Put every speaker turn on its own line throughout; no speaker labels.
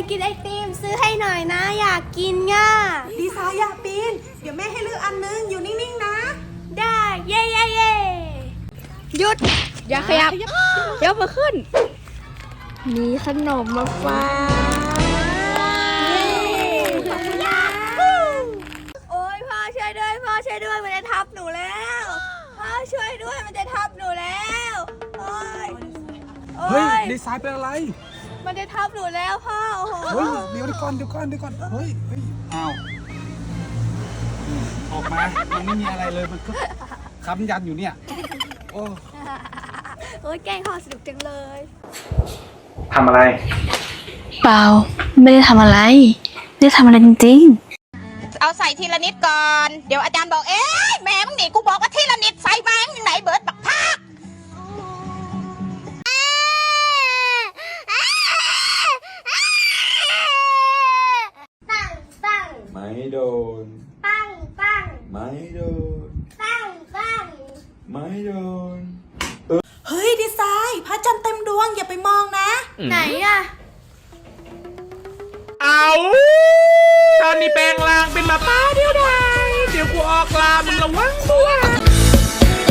ากกินไอติมซื้อให้หน่อยนะ อยากกินง่ะ
ดีไซน์อย่าปีน เดี๋ยวแม่ให้เลือกอันนึง อยู่นิ่งๆนะ
ได้เย้เย้เย้หยุด อย่าขยับยกมาขึ้น มีขนมมาฝากโอ้ยพ่อช่วยด้วยพ่อช่วยด้วยมันจะทับหนูแล้วพ่อช่วยด้วยมันจะทับหนูแล้ว โอ้ยโอ้
เฮ้ย
ย
ดีไซน์เป็นอะไร
มันจะทับหนูแล้วพ่อ โอ้โห
เฮ้ยเดี๋ยวเดี๋ยวก่อนเดี๋ยวก่อนเดี๋ยวก่อนเฮ้ยเฮ้ยอ้าวอืมออกมามันไม่มีอะไรเลยมันก็ค้ำยันอยู่เนี่ย โอ้
โอ้ยแกล้งพ่อสนุกจังเลย
ทำอะไร
เปล่า ไม่ได้ทำอะไร ไม่ได้ทำอะไรจริง
เอาใส่ทีละนิดก่อน เดี๋ยวอาจารย์บอก เอ๊ะแม่มึงนี่กูบอกว่าทีละนิดใส่แบงยังไหนเบิร์ด
ไม่โดน
ปังปัง
ไม่โดน
ปังปัง
ไม่โดน
เฮ้ยดีไซน์พระจันทร์เต็มดวงอย่าไปมองนะ
ไหนอะ
เอาตอนนี้แปลงร่างเป็นหมาป้าเดียวดายเดี๋ยวกูออกลามึงระวังตัว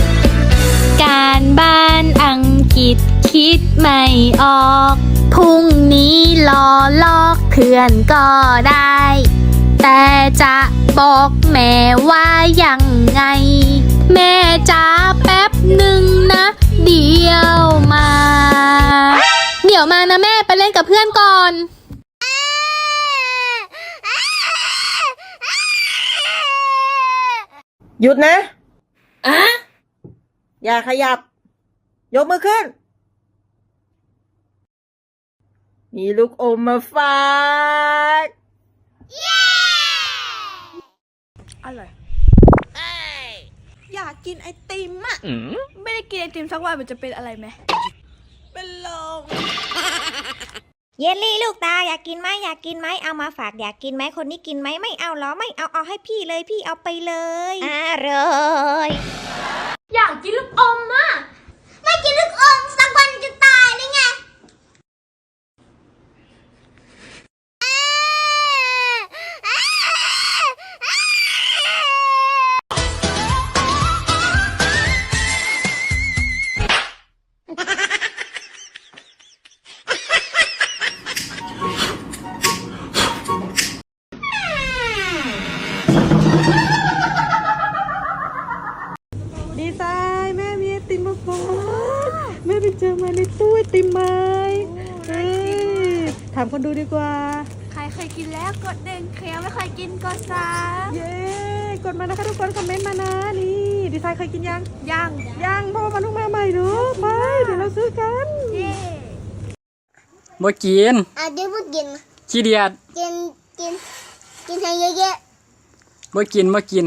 ๆการบ้านอังกฤษคิดไม่ออก พรุ่งนี้รอลอกเพื่อนก็ได้ แต่จะบอกแม่ว่ายังไง แม่จ้าแป๊บหนึ่งนะ เดี๋ยวมา เดี๋ยวมานะแม่ไปเล่นกับเพื่อนก่อน
หยุดนะอะอย่าขยับ ยกมือขึ้น มีลูกอมมาฝาก
อร่อย
อยากกินไอติมอะ
ไม่ได้กินไอติมสักวันมันจะเป็นอะไรไหม
เป็นลม
เยลลี่ลูกตาอยากกินไหมอยากกินไหมเอามาฝากอยากกินไหมคนนี้กินไหมไม่เอาเหรอไม่เอาเอาให้พี่เลยพี่เอาไปเลยอร่อย
อยากกินลูกอมอะไดี
ไซน์แม่มีไอติมมาฝากแม่ไปเจอมาในตู้ไอติมไหมเฮ้ยถามคนดูดีกว่า
ใครเคยกินแล้วกดหนึ่งใครยังไม่เคยกินกดสาม
เย้กดมานะคะทุกคนคอมเมนต์มานะนี่ดีไซน์เคยกินยัง
ยัง
ยังเพราะว่ามันเพิ่งมาใหม่เนอะไปเดี๋ยวเราซื้อกัน
เย่
บ่กิน
อะเดี๋ยวพูดกิน
ขี้เดียด
กินกินกินให้เยอะ
บ่กินบ่กิน